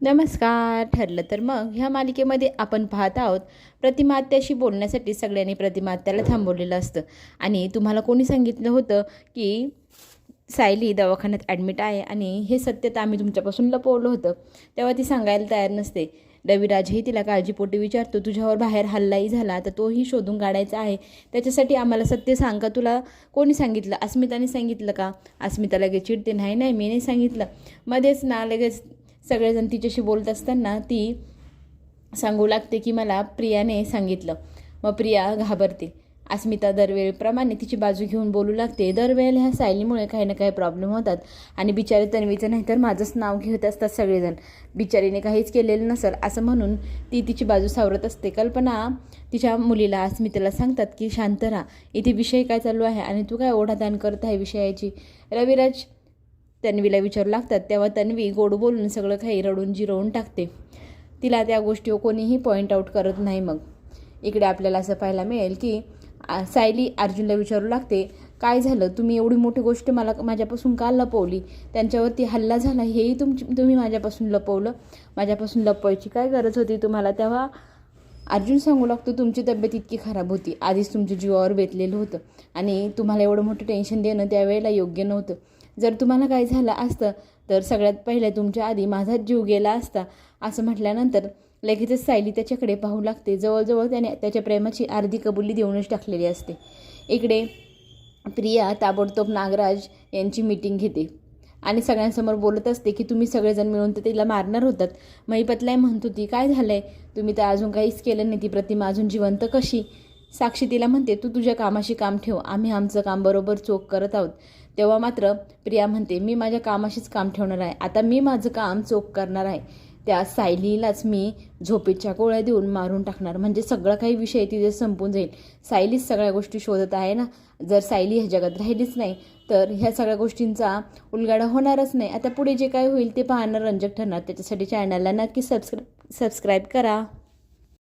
नमस्कार. ठरलं तर मग ह्या मालिकेमध्ये आपण पाहत आहोत प्रतिमात्याशी बोलण्यासाठी सगळ्यांनी प्रतिमात्याला थांबवलेलं असतं. आणि तुम्हाला कोणी सांगितलं होतं की सायली दवाखान्यात ॲडमिट आहे आणि हे सत्य तर आम्ही तुमच्यापासून लपवलं होतं. तेव्हा ती सांगायला तयार नसते. रविराजही तिला काळजीपोटी विचारतो तुझ्यावर बाहेर हल्लाही झाला तर तोही शोधून काढायचा आहे. त्याच्यासाठी आम्हाला सत्य सांग का? तुला कोणी सांगितलं? अस्मिताने सांगितलं का? अस्मिता लगेच चिडते नाही नाही मी नाही सांगितलं. मध्येच ना लगेच सगळेजण तिच्याशी बोलत असताना ती सांगू लागते की मला प्रियाने सांगितलं. मग प्रिया घाबरते. अस्मिता दरवेळेप्रमाणे तिची बाजू घेऊन बोलू लागते. दरवेळेला ह्या सायलीमुळे काही ना काही प्रॉब्लेम होतात. आणि बिचारे तन्वीचं नाही तर माझंच नाव घेत असतात सगळेजण. बिचारीने काहीच केलेलं नसेल असं म्हणून ती तिची बाजू सावरत असते. कल्पना तिच्या मुलीला अस्मितेला सांगतात की शांत राहा. इथे विषय काय चालू आहे आणि तू काय ओढादान करत आहे विषयाची? रविराज तन्वीला विचारू लागतात. तेव्हा तन्वी गोड बोलून सगळं काही रडून जिरवून टाकते. तिला त्या गोष्टी कोणीही पॉईंट आऊट करत नाही मग. इकडे आपल्याला असं पाहायला मिळेल की सायली अर्जुनला विचारू लागते काय झालं? तुम्ही एवढी मोठी गोष्ट मला माझ्यापासून का लपवली? त्यांच्यावरती हल्ला झाला? हेही तुमची तुम्ही माझ्यापासून लपवलं? माझ्यापासून लपवायची काय गरज होती तुम्हाला? तेव्हा अर्जुन सांगू लागतो तुमची तब्येत इतकी खराब होती. आधीच तुमच्या जीवावर बेतलेलं होतं आणि तुम्हाला एवढं मोठं टेन्शन देणं त्यावेळेला योग्य नव्हतं. जर तुम्हाला काय झालं असतं तर सगळ्यात पहिले तुमच्या आधी माझाच जीव गेला असता. असं म्हटल्यानंतर लगेचच सायली त्याच्याकडे पाहू लागते. जवळजवळ त्याने त्याच्या प्रेमाची अर्धी कबुली देऊनच टाकलेली असते. इकडे प्रिया ताबडतोब नागराज यांची मीटिंग घेते. आणि सगळ्यांसमोर बोलत असते की तुम्ही सगळेजण मिळून तर तिला मारणार होतात. महिपतलाय म्हणत होती काय झालं आहे तुम्ही तर अजून काहीच केलं नाही. ती प्रतिमा अजून जिवंत कशी? साक्षी तिला म्हणते तू तुझ्या कामाशी काम ठेव. आम्ही आमचं काम बरोबर चोख करत आहोत. तेव्हा मात्र प्रिया म्हणते मी माझ्या कामाशीच काम ठेवणार आहे. आता मी माझं काम चोख करणार आहे. त्या सायलीलाच मी झोपेच्या गोळ्या देऊन मारून टाकणार. म्हणजे सगळं काही विषय तिथे संपून जाईल. सायलीच सगळ्या गोष्टी शोधत आहे ना? जर सायली ह्या जगात राहिलीच नाही तर ह्या सगळ्या गोष्टींचा उलगाडा होणारच नाही. आता पुढे जे काय होईल ते पाहणं रंजक ठरणार. त्याच्यासाठी चॅनलला नक्की सबस्क्राईब सबस्क्राईब करा.